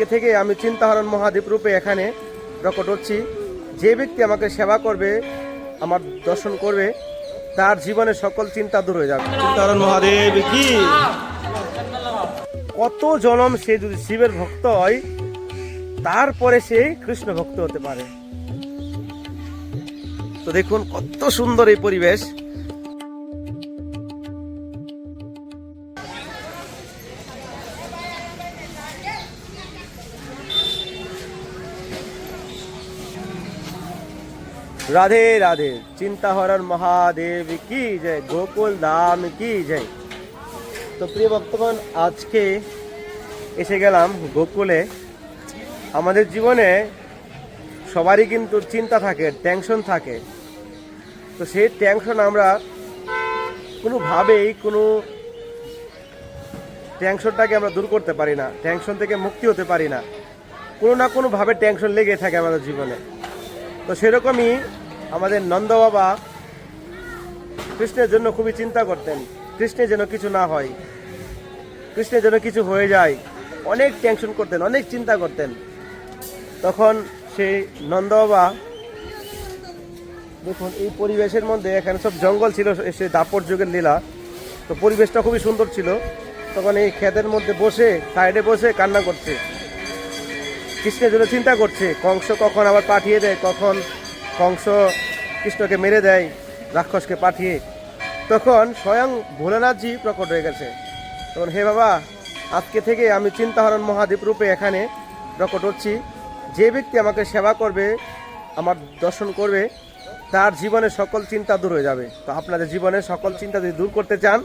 আজকে থেকে আমি চিন্তাহরণ মহাদ্বীপ রূপে এখানে প্রকট হচ্ছি। যে ব্যক্তি আমাকে সেবা করবে আমার দর্শন করবে তার জীবনে সকল চিন্তা দূর হয়ে যাবে। চিন্তাহরণ মহাদেব কি? কত জনম সে যদি শিবের ভক্ত হয় তারপরে সে কৃষ্ণ ভক্ত হতে পারে। তো দেখুন কত সুন্দর এই পরিবেশ। রাধে রাধে। চিন্তা চিন্তাহরণ মহাদেব কি জয়? গোকুল ধাম কি জয়? তো প্রিয় ভক্তগণ, আজকে এসে গেলাম গোকুলে। আমাদের জীবনে সবারই কিন্তু চিন্তা থাকে টেনশন থাকে। তো সেই টেনশন আমরা কোনোভাবেই, কোনো টেনশনটাকে আমরা দূর করতে পারি না টেনশন থেকে মুক্তি হতে পারি না। কোনো না কোনোভাবে টেনশন লেগে থাকে আমাদের জীবনে। তো সেরকমই আমাদের নন্দ বাবা কৃষ্ণের জন্য খুবই চিন্তা করতেন, কৃষ্ণের যেন কিছু না হয়, কৃষ্ণের জন্য কিছু হয়ে যায়। অনেক টেনশন করতেন, অনেক চিন্তা করতেন। তখন সেই নন্দ বাবা, দেখুন, এই পরিবেশের মধ্যে এখানে সব জঙ্গল ছিল এসে দাপর যুগের লীলা। তো পরিবেশটা খুবই সুন্দর ছিল। তখন এই ক্ষেতের মধ্যে বসে সাইডে বসে কান্না করছে। কৃষ্ণের জন্য চিন্তা করছে। কংস কখন আবার পাঠিয়ে দেয়? কখন কংস কৃষ্ণকে মেরে দেয়, রাক্ষসকে পাঠিয়ে। তখন স্বয়ং ভোলেনাথজি প্রকট হয়ে গেছে। তখন, হে বাবা, আজকে থেকে আমি চিন্তাহরণ মহাদ্বীপ রূপে এখানে প্রকট হচ্ছি। যে ব্যক্তি আমাকে সেবা করবে, আমার দর্শন করবে, তার জীবনের সকল চিন্তা দূর হয়ে যাবে। তো আপনাদের জীবনের সকল চিন্তা যদি দূর করতে চান,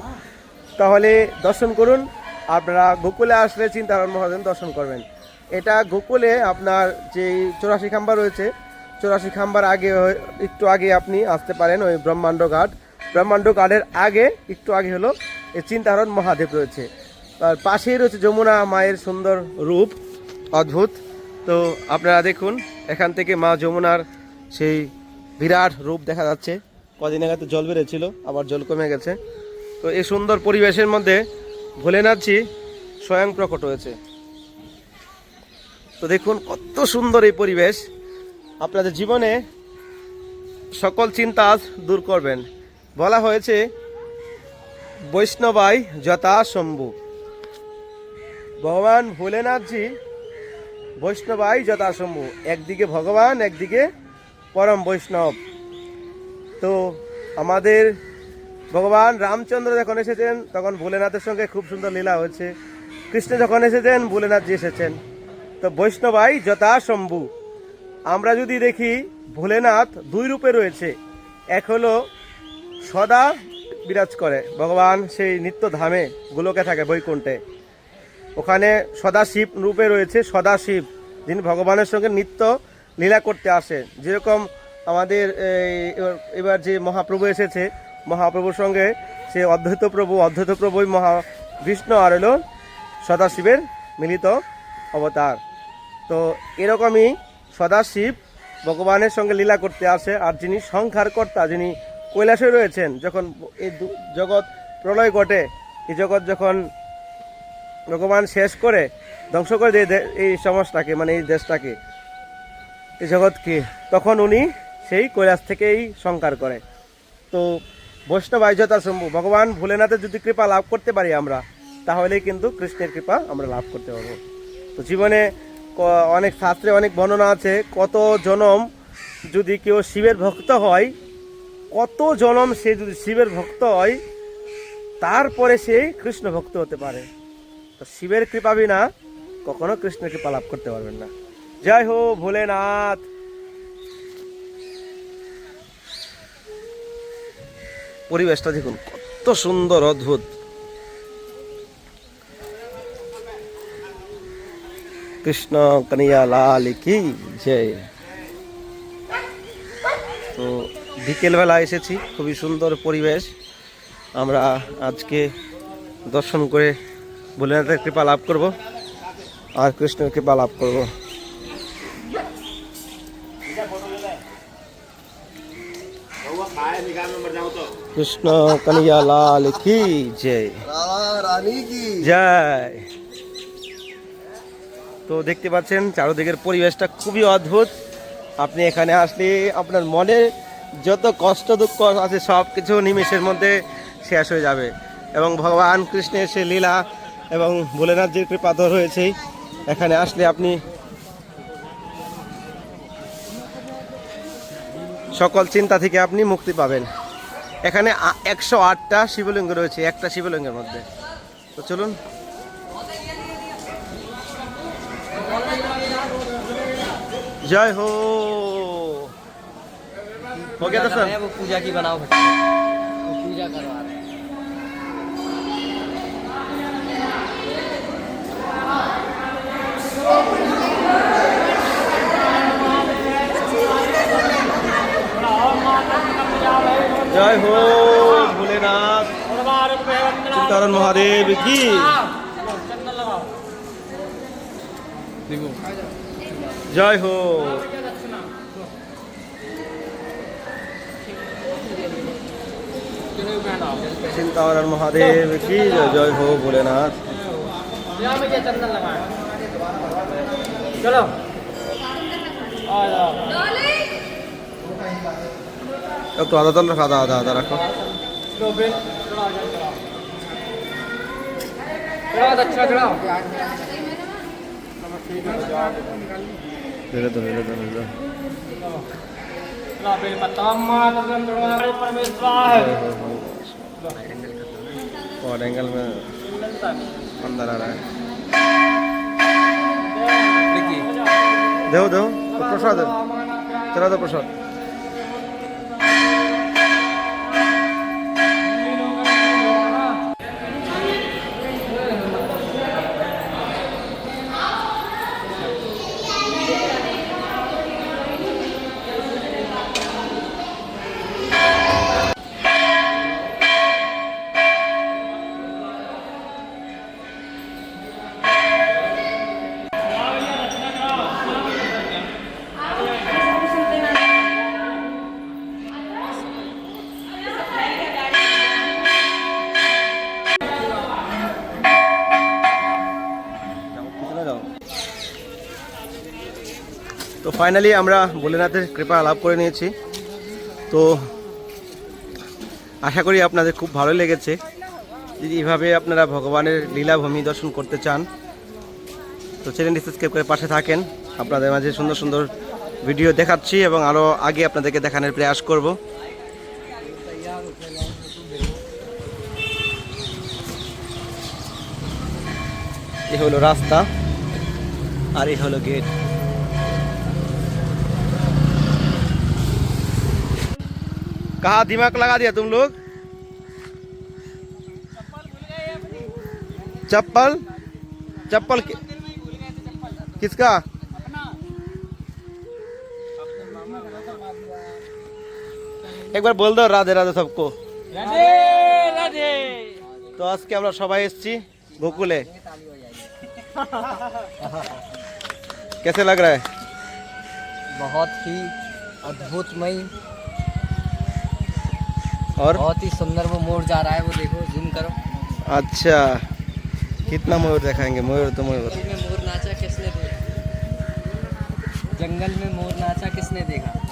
তাহলে দর্শন করুন। আপনারা গোকুলে আসলে চিন্তাহরণ মহাদেব দর্শন করবেন। এটা গোকুলে আপনার যে চৌরাশি খাম্বা রয়েছে, চৌরাশি খাম্বার আগে একটু আগে আপনি আসতে পারেন ওই ব্রহ্মাণ্ড ঘাট। ব্রহ্মাণ্ড ঘাটের আগে, একটু আগে হলো এই চিন্তাহরণ মহাদেব রয়েছে। আর পাশেই রয়েছে যমুনা মায়ের সুন্দর রূপ, অদ্ভুত। তো আপনারা দেখুন, এখান থেকে মা যমুনার সেই বিরাট রূপ দেখা যাচ্ছে। কদিন আগে তো জল বেড়েছিল আবার জল কমে গেছে। তো এই সুন্দর পরিবেশের মধ্যে ভোলেনাথজি স্বয়ং প্রকট হয়েছে। তো দেখুন, কত সুন্দর এই পরিবেশ। আপনাদের জীবনে সকল চিন্তা দূর করবেন। বলা হয়েছে, বৈষ্ণবাই যথা শম্ভু ভগবান ভোলেনাথজি বৈষ্ণবাই যথা শম্ভু একদিকে ভগবান, একদিকে পরম বৈষ্ণব। তো আমাদের ভগবান রামচন্দ্র যখন এসেছেন, তখন ভোলেনাথের সঙ্গে খুব সুন্দর লীলা হয়েছে। কৃষ্ণ যখন এসেছেন, ভোলেনাথজি এসেছেন। তো বৈষ্ণবাই যথা শম্ভু আমরা যদি দেখি, ভোলেনাথ দুই রূপে রয়েছে। এক হলো সদা বিরাজ করে, ভগবান সেই নিত্য ধামে গোলকে থাকে বৈকুণ্ঠে। ওখানে সদাশিব রূপে রয়েছে সদাশিব যিনি ভগবানের সঙ্গে নিত্য লীলা করতে আসে। যেরকম আমাদের এবার- যে মহাপ্রভু এসেছে, মহাপ্রভুর সঙ্গে সে অদ্বৈত প্রভু, অদ্বৈত প্রভুই মহা বিষ্ণু আর হলো সদাশিবের মিলিত অবতার। তো এরকমই সদাশিব ভগবানের সঙ্গে লীলা করতে আসে আর যিনি সংখ্যারকর্তা যিনি কৈলাসে রয়েছেন, যখন এই জগৎ প্রলয় ঘটে, এই জগৎ যখন ভগবান শেষ করে ধ্বংস করে দিয়ে এই সমাজটাকে মানে এই দেশটাকে, এই জগৎকে, তখন উনি সেই কৈলাস থেকেই সংকার করে। তো বৈষ্ণব আইজতা শম্ভু ভগবান ভোলেনাথের যদি কৃপা লাভ করতে পারি আমরা, তাহলেই কিন্তু কৃষ্ণের কৃপা আমরা লাভ করতে পারব। তো জীবনে অনেক শাস্ত্রে অনেক বর্ণনা আছে, কত জনম যদি কেউ শিবের ভক্ত হয়, কত জনম সে যদি শিবের ভক্ত হয়, তারপরে সে কৃষ্ণ ভক্ত হতে পারে। তো শিবের কৃপা বিনা কখনো কৃষ্ণের কৃপা লাভ করতে পারবেন না। জয় হো ভোলেনাথ। পরিবেশটা দেখুন, কত সুন্দর, অদ্ভুত। কৃষ্ণ কনিয়া লাল কি জয়। তো বিকেলবেলা এসেছি খুবই সুন্দর পরিবেশ। আমরা আজকে দর্শন করে ভোলেনাথের কৃপা লাভ করব আর কৃষ্ণের কৃপা লাভ করব। কৃষ্ণ কনিয়া লাল কি জয়। রানী কি? জয়। তো দেখতে পাচ্ছেন, চারোদিকের পরিবেশটা খুবই অদ্ভুত। আপনি এখানে আসলে আপনার মনে যত কষ্ট দুঃখ আছে সব কিছু নিমেষের মধ্যে শেষ হয়ে যাবে। এবং ভগবান কৃষ্ণের সে লীলা এবং ভোলেনাথজির কৃপা তো রয়েছেই। এখানে আসলে আপনি সকল চিন্তা থেকে আপনি মুক্তি পাবেন। এখানে একশো আটটা শিবলিঙ্গ রয়েছে, একটা শিবলিঙ্গের মধ্যে। তো চলুন जय हो। हो गया दर्शन वो पूजा की बनाओ वो पूजा करवा रहे जय हो भोलेनाथ। चिंतारण महादेव की। जय हो चिंतारण महादेव की जय जय हो भोलेनाथ चंदन लगाए चलो आ जाओ একটু আদা তাল রাখো আদা আদা আদা রাখো लो बिल चढ़ाओ चढ़ाओ चढ़ाओ अच्छा चढ़ाओ और एंगल में अंदर आ रहा है देव देव तो प्रसाद है। चला दो प्रसाद ফাইনালি আমরা ভোলেনাথের কৃপা লাভ করে নিয়েছি। তো আশা করি আপনাদের খুব ভালো লেগেছে। যদি এভাবে আপনারা ভগবানের লীলাভূমি দর্শন করতে চান, তো চ্যানেলটি সাবস্ক্রাইব করে পাশে থাকেন। আপনাদের মাঝে সুন্দর সুন্দর ভিডিও দেখাচ্ছি এবং আরও আগে আপনাদেরকে দেখানোর প্রয়াস করব। এ হলো রাস্তা, আর এ হলো গেট कहा दिमाग लगा दिया तुम लोग चप्पल चप्पल कि- किसका एक बार बोल दो राधे राधे सबको राधे राधे তো আজকে আমরা সবাই এসেছি গোকুলে कैसे लग रहा है बहुत ही अद्भुतमय और? बहुत ही सुंदर वो मोर जा रहा है वो देखो जूम करो। अच्छा। कितना मोर दिखाएँगे? मोर तो मयूर मोर नाचा किसने देखा? जंगल में मोर नाचा किसने देखा?